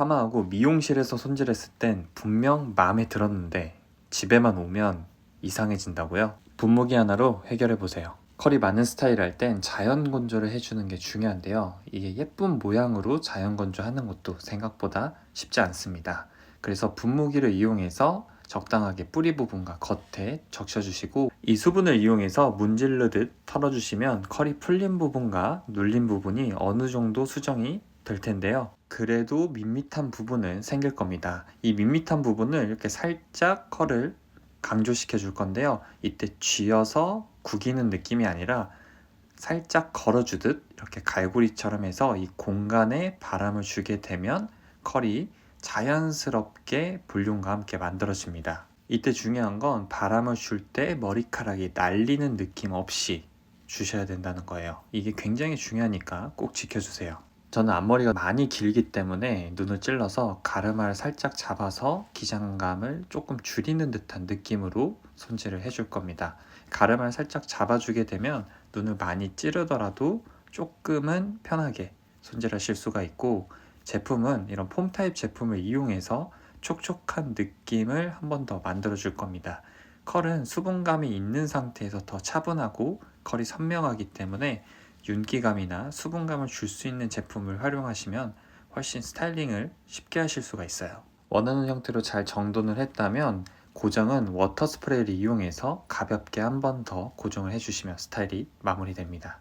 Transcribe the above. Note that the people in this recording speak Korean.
파마하고 미용실에서 손질했을 땐 분명 마음에 들었는데 집에만 오면 이상해진다고요? 분무기 하나로 해결해 보세요. 컬이 많은 스타일 할 땐 자연 건조를 해주는 게 중요한데요. 이게 예쁜 모양으로 자연 건조하는 것도 생각보다 쉽지 않습니다. 그래서 분무기를 이용해서 적당하게 뿌리 부분과 겉에 적셔주시고 이 수분을 이용해서 문질르듯 털어주시면 컬이 풀린 부분과 눌린 부분이 어느 정도 수정이 될 텐데요. 그래도 밋밋한 부분은 생길 겁니다. 이 밋밋한 부분을 이렇게 살짝 컬을 강조시켜 줄 건데요. 이때 쥐어서 구기는 느낌이 아니라 살짝 걸어주듯 이렇게 갈고리처럼 해서 이 공간에 바람을 주게 되면 컬이 자연스럽게 볼륨과 함께 만들어집니다. 이때 중요한 건 바람을 줄 때 머리카락이 날리는 느낌 없이 주셔야 된다는 거예요. 이게 굉장히 중요하니까 꼭 지켜주세요. 저는 앞머리가 많이 길기 때문에 눈을 찔러서 가르마를 살짝 잡아서 기장감을 조금 줄이는 듯한 느낌으로 손질을 해줄 겁니다. 가르마를 살짝 잡아주게 되면 눈을 많이 찌르더라도 조금은 편하게 손질하실 수가 있고 제품은 이런 폼 타입 제품을 이용해서 촉촉한 느낌을 한 번 더 만들어 줄 겁니다. 컬은 수분감이 있는 상태에서 더 차분하고 컬이 선명하기 때문에 윤기감이나 수분감을 줄 수 있는 제품을 활용하시면 훨씬 스타일링을 쉽게 하실 수가 있어요. 원하는 형태로 잘 정돈을 했다면 고정은 워터 스프레이를 이용해서 가볍게 한 번 더 고정을 해주시면 스타일이 마무리됩니다.